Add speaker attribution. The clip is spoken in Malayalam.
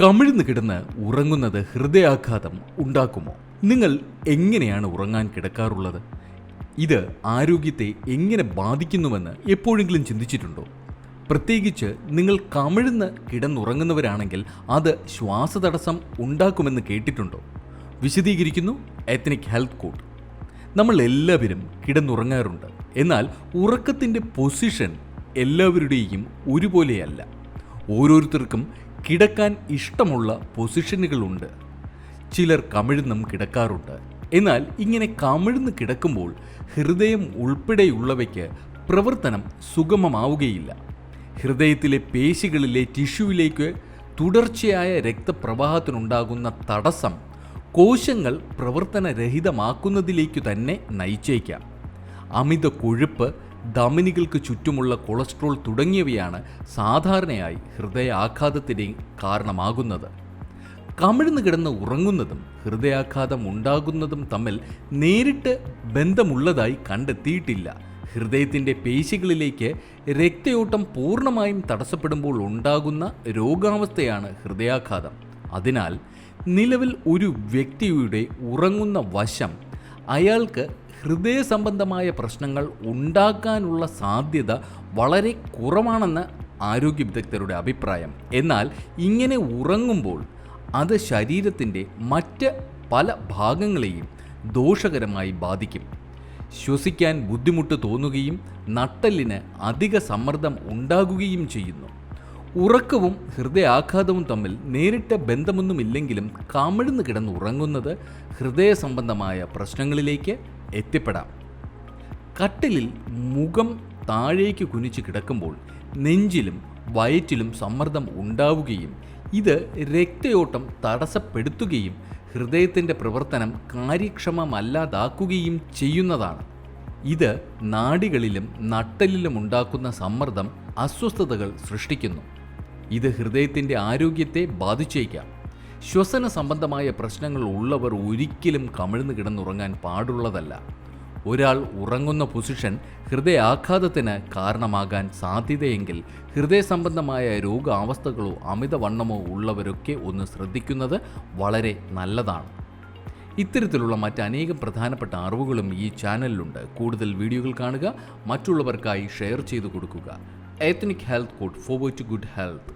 Speaker 1: കമിഴ്ന്ന് കിടന്ന് ഉറങ്ങുന്നത് ഹൃദയാഘാതം ഉണ്ടാക്കുമോ? നിങ്ങൾ എങ്ങനെയാണ് ഉറങ്ങാൻ കിടക്കാറുള്ളത്? ഇത് ആരോഗ്യത്തെ എങ്ങനെ ബാധിക്കുന്നുവെന്ന് എപ്പോഴെങ്കിലും ചിന്തിച്ചിട്ടുണ്ടോ? പ്രത്യേകിച്ച് നിങ്ങൾ കമിഴ്ന്ന് കിടന്നുറങ്ങുന്നവരാണെങ്കിൽ അത് ശ്വാസതടസ്സം ഉണ്ടാക്കുമെന്ന് കേട്ടിട്ടുണ്ടോ? വിശദീകരിക്കുന്നു എത്നിക് ഹെൽത്ത് കോഡ് നമ്മൾ എല്ലാവരും കിടന്നുറങ്ങാറുണ്ട്. എന്നാൽ ഉറക്കത്തിന്റെ പൊസിഷൻ എല്ലാവരുടെയും ഒരുപോലെയല്ല. ഓരോരുത്തർക്കും കിടക്കാൻ ഇഷ്ടമുള്ള പൊസിഷനുകളുണ്ട്. ചിലർ കമിഴ്ന്നും കിടക്കാറുണ്ട്. എന്നാൽ ഇങ്ങനെ കമിഴ്ന്ന് കിടക്കുമ്പോൾ ഹൃദയം ഉൾപ്പെടെയുള്ളവയ്ക്ക് പ്രവർത്തനം സുഗമമാവുകയില്ല. ഹൃദയത്തിലെ പേശികളിലെ ടിഷ്യൂവിലേക്ക് തുടർച്ചയായ രക്തപ്രവാഹത്തിനുണ്ടാകുന്ന തടസ്സം കോശങ്ങൾ പ്രവർത്തനരഹിതമാക്കുന്നതിലേക്കു തന്നെ നയിച്ചേക്കാം. അമിത കൊഴുപ്പ് ധമനികൾക്ക് ചുറ്റുമുള്ള കൊളസ്ട്രോൾ തുടങ്ങിയവയാണ് സാധാരണയായി ഹൃദയാഘാതത്തിന് കാരണമാകുന്നത്. കമിഴ്ന്നു കിടന്ന് ഉറങ്ങുന്നതും ഹൃദയാഘാതം ഉണ്ടാകുന്നതും തമ്മിൽ നേരിട്ട് ബന്ധമുള്ളതായി കണ്ടെത്തിയിട്ടില്ല. ഹൃദയത്തിന്റെ പേശികളിലേക്ക് രക്തയോട്ടം പൂർണമായും തടസ്സപ്പെടുമ്പോൾ ഉണ്ടാകുന്ന രോഗാവസ്ഥയാണ് ഹൃദയാഘാതം. അതിനാൽ നിലവിൽ ഒരു വ്യക്തിയുടെ ഉറങ്ങുന്ന വശം അയാൾക്ക് ഹൃദയ സംബന്ധമായ പ്രശ്നങ്ങൾ ഉണ്ടാക്കാനുള്ള സാധ്യത വളരെ കുറവാണെന്ന് ആരോഗ്യ വിദഗ്ധരുടെ അഭിപ്രായം. എന്നാൽ ഇങ്ങനെ ഉറങ്ങുമ്പോൾ അത് ശരീരത്തിന്റെ മറ്റ് പല ഭാഗങ്ങളെയും ദോഷകരമായി ബാധിക്കും. ശ്വസിക്കാൻ ബുദ്ധിമുട്ട് തോന്നുകയും നട്ടലിന് അധിക സമ്മർദ്ദം ഉണ്ടാകുകയും ചെയ്യുന്നു. ഉറക്കവും ഹൃദയാഘാതവും തമ്മിൽ നേരിട്ട ബന്ധമൊന്നുമില്ലെങ്കിലും കമിഴ്ന്ന് കിടന്ന് ഉറങ്ങുന്നത് ഹൃദയ സംബന്ധമായ പ്രശ്നങ്ങളിലേക്ക് എത്തിപ്പെടാം. കട്ടിലിൽ മുഖം താഴേക്ക് കുനിച്ച് കിടക്കുമ്പോൾ നെഞ്ചിലും വയറ്റിലും സമ്മർദ്ദം ഉണ്ടാവുകയും ഇത് രക്തയോട്ടം തടസ്സപ്പെടുത്തുകയും ഹൃദയത്തിന്റെ പ്രവർത്തനം കാര്യക്ഷമമല്ലാതാക്കുകയും ചെയ്യുന്നതാണ്. ഇത് നാഡികളിലും നട്ടലിലും ഉണ്ടാക്കുന്ന സമ്മർദ്ദം അസ്വസ്ഥതകൾ സൃഷ്ടിക്കുന്നു. ഇത് ഹൃദയത്തിന്റെ ആരോഗ്യത്തെ ബാധിച്ചേക്കാം. ശ്വസന സംബന്ധമായ പ്രശ്നങ്ങൾ ഉള്ളവർ ഒരിക്കലും കമിഴ്ന്ന് കിടന്നുറങ്ങാൻ പാടുള്ളതല്ല. ഒരാൾ ഉറങ്ങുന്ന പൊസിഷൻ ഹൃദയാഘാതത്തിന് കാരണമാകാൻ സാധ്യതയെങ്കിൽ ഹൃദയ സംബന്ധമായ രോഗാവസ്ഥകളോ അമിതവണ്ണമോ ഉള്ളവരൊക്കെ ഒന്ന് ശ്രദ്ധിക്കുന്നത് വളരെ നല്ലതാണ്. ഇത്തരത്തിലുള്ള മറ്റനേകം പ്രധാനപ്പെട്ട അറിവുകളും ഈ ചാനലിലുണ്ട്. കൂടുതൽ വീഡിയോകൾ കാണുക മറ്റുള്ളവർക്കായി ഷെയർ ചെയ്തു കൊടുക്കുക. Ethnic health code forward to good health